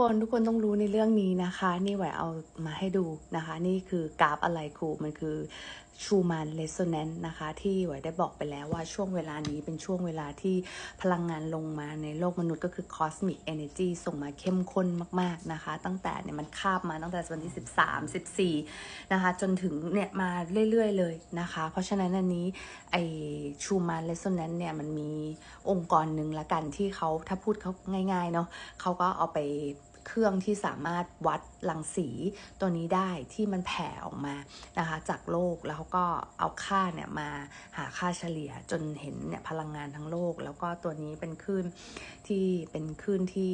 คนทุกคนต้องรู้ในเรื่องนี้นะคะ นี่ไหวเอามาให้ดูนะคะ นี่คือกราฟอะไรครูมันคือชูมานเร s โซแนนต์นะคะ ที่ไหวได้บอกไปแล้วว่าช่วงเวลานี้เป็นช่วงเวลาที่พลังงานลงมาในโลกมนุษย์ก็คือ cosmic energy ส่งมาเข้มข้นมากๆนะคะ ตั้งแต่เนี่ยมันคาบมาตั้งแต่วันที่ 13 14 นะคะ จนถึงเนี่ยมาเรื่อยๆเลยนะคะ เพราะฉะนั้นอันนี้ไอชูมานเร s โซแนนต์เนี่ยมันมีองค์กรหนึ่งละกันที่เขาถ้าพูดเขาง่ายๆเนาะเขาก็เอาไป เครื่องที่สามารถวัดรังสีตัวนี้ได้ที่มันแผ่ออกมานะคะจากโลกแล้วก็เอาค่าเนี่ยมาหาค่าเฉลี่ยจนเห็นเนี่ยพลังงานทั้งโลก แล้วก็ตัวนี้เป็นคลื่นที่เป็นคลื่นที่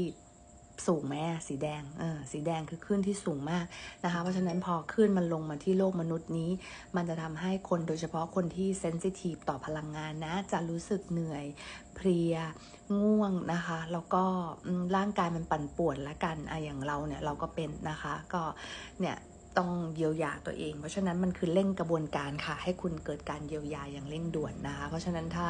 สูงไหมสีแดงเออสีแดงคือขึ้นที่สูงมากนะคะ เพราะฉะนั้นพอขึ้นมันลงมาที่โลกมนุษย์นี้ มันจะทำให้คนโดยเฉพาะคนที่เซนซิทีฟต่อพลังงานนะ จะรู้สึกเหนื่อยเพลียง่วงนะคะ แล้วก็ร่างกายมันปั่นป่วนละกันอะอย่างเราเนี่ยเราก็เป็นนะคะ ก็เนี่ย ต้องเยียวยาตัวเอง เพราะฉะนั้นมันคือเร่งกระบวนการค่ะ ให้คุณเกิดการเยียวยาอย่างเร่งด่วนนะคะ เพราะฉะนั้นถ้า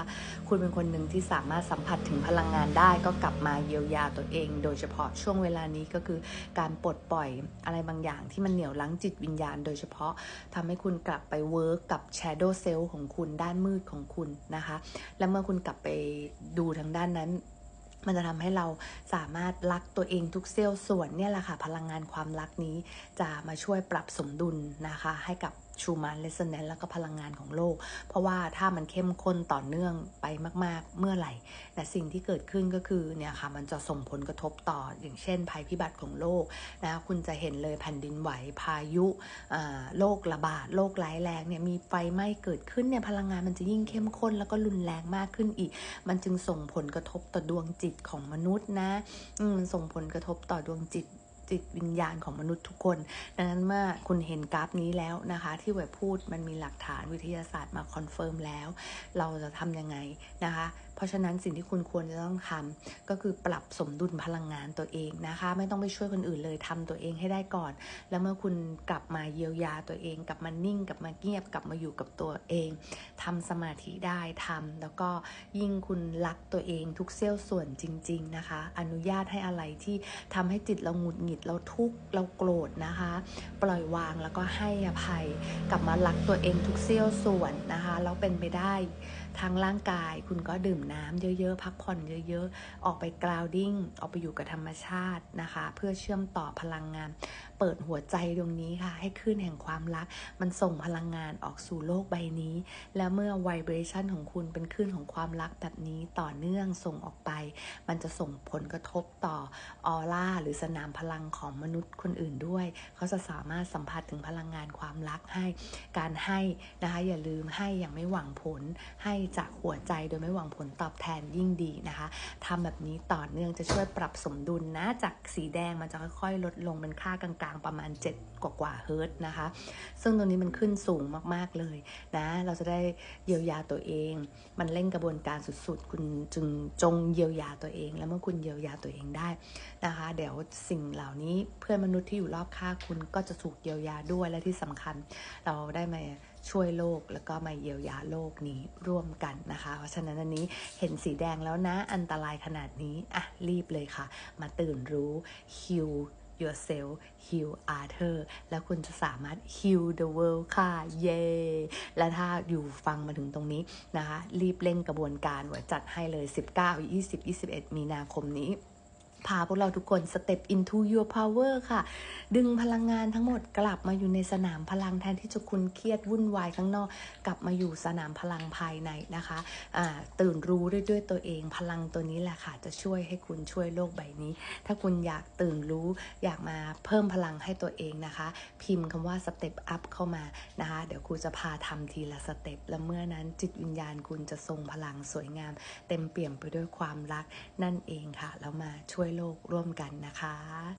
คุณเป็นคนหนึ่งที่สามารถสัมผัสถึงพลังงานได้ ก็กลับมาเยียวยาตัวเอง โดยเฉพาะช่วงเวลานี้ก็คือการปลดปล่อยอะไรบางอย่างที่มันเหนี่ยวรั้งจิตวิญญาณ โดยเฉพาะทำให้คุณกลับไปเวิร์กกับ shadow self ของคุณด้านมืดของคุณนะคะ และเมื่อคุณกลับไปดูทางด้านนั้น มันจะทำให้เราสามารถรักตัวเองทุกเซลล์ส่วนเนี่ยแหละค่ะ พลังงานความรักนี้จะมาช่วยปรับสมดุลนะคะ ให้กับ ชูมานเลสเนนแล้วก็พลังงานของโลก เพราะว่าถ้ามันเข้มข้นต่อเนื่องไปมาก ๆ เมื่อไหร่แต่สิ่งที่เกิดขึ้นก็คือเนี่ยค่ะมันจะส่งผลกระทบต่ออย่างเช่น ภัยพิบัติของโลกนะคุณจะเห็นเลยแผ่นดินไหวพายุโรคระบาดโรคร้ายแรงเนี่ยมีไฟไหม้เกิดขึ้นเนี่ยพลังงานมันจะยิ่งเข้มข้นแล้วก็รุนแรงมากขึ้นอีก มันจึงส่งผลกระทบต่อดวงจิตของมนุษย์นะมันส่งผลกระทบต่อดวงจิต จิตวิญญาณของมนุษย์ทุกคน ดังนั้นเมื่อคุณเห็นกราฟนี้แล้วนะคะ ที่แหววพูดมันมีหลักฐานวิทยาศาสตร์มาคอนเฟิร์มแล้ว เราจะทำยังไงนะคะ เพราะฉะนั้นสิ่งที่คุณควรจะต้องทำก็คือปรับสมดุลพลังงานตัวเองนะคะ ไม่ต้องไปช่วยคนอื่นเลยทำตัวเองให้ได้ก่อน แล้วเมื่อคุณกลับมาเยียวยาตัวเอง กลับมานิ่งกลับมาเงียบกลับมาอยู่กับตัวเองทำสมาธิได้ทำแล้วก็ยิ่งคุณรักตัวเองทุกเซลล์ส่วนจริง ๆนะคะ อนุญาตให้อะไรที่ทำให้จิตเราหงุดหงิดเราทุกข์เราโกรธนะคะ ปล่อยวางแล้วก็ให้อภัย กลับมารักตัวเองทุกเสี้ยวส่วนนะคะแล้วเป็นไปได้ ทางร่างกาย คุณก็ดื่มน้ำเยอะๆ พักผ่อนเยอะๆ ออกไปกราวดิ้ง ออกไปอยู่กับธรรมชาตินะคะ เพื่อเชื่อมต่อพลังงาน เปิดหัวใจดวงนี้ค่ะ ให้คลื่นแห่งความรัก มันส่งพลังงานออกสู่โลกใบนี้ แล้วเมื่อไวเบรชันของคุณเป็นคลื่นของความรักแบบนี้ต่อเนื่องส่งออกไป มันจะส่งผลกระทบต่อออร่าหรือสนามพลังของมนุษย์คนอื่นด้วย เขาจะสามารถสัมผัสถึงพลังงานความรักให้ การให้นะคะอย่าลืมให้อย่างไม่หวังผลให้จากหัวใจโดยไม่หวังผลตอบแทนยิ่งดีนะคะทำแบบนี้ต่อเนื่องจะช่วยปรับสมดุลนะ จากสีแดงมันจะค่อยๆ ลดลงเป็นค่ากลางๆ ประมาณ 7 กว่ากว่าๆเฮิร์ตนะคะ ซึ่งตัวนี้มันขึ้นสูงมากๆเลยนะ เราจะได้เยียวยาตัวเอง มันเร่งกระบวนการสุดๆ คุณจึงจงเยียวยาตัวเอง แล้วเมื่อคุณเยียวยาตัวเองได้นะคะ เดี๋ยวสิ่งเหล่านี้เพื่อนมนุษย์ที่อยู่รอบข้างคุณก็จะถูกเยียวยาด้วยและที่สำคัญ เราได้มา ช่วยโลกแล้วก็มาเยียวยาโลกนี้ร่วมกันนะคะ เพราะฉะนั้นอันนี้เห็นสีแดงแล้วนะอันตรายขนาดนี้อะรีบเลยค่ะ มาตื่นรู้ heal yourself heal other แล้วคุณจะสามารถ heal the world ค่ะ เย้และถ้าอยู่ฟังมาถึงตรงนี้นะคะ รีบเร่งกระบวนการไว้จัดให้เลย 19 20 21 มีนาคมนี้ พาพวกเราทุกคน step into your power ค่ะ ดึงพลังงานทั้งหมดกลับมาอยู่ในสนามพลังแทนที่จะคุณเครียดวุ่นวายข้างนอก กลับมาอยู่สนามพลังภายในนะคะอ่าตื่นรู้ด้วยด้วยตัวเองพลังตัวนี้แหละค่ะ จะช่วยให้คุณช่วยโลกใบนี้ ถ้าคุณอยากตื่นรู้ อยากมาเพิ่มพลังให้ตัวเองนะคะ พิมพ์คำว่า step up เข้ามานะคะ เดี๋ยวครูจะพาทำทีละสเต็ปแล้วเมื่อนั้นจิตวิญญาณคุณจะทรงพลังสวยงาม เต็มเปี่ยมไปด้วยความรักนั่นเองค่ะแล้วมาช่วยโลกร่วมกันนะคะ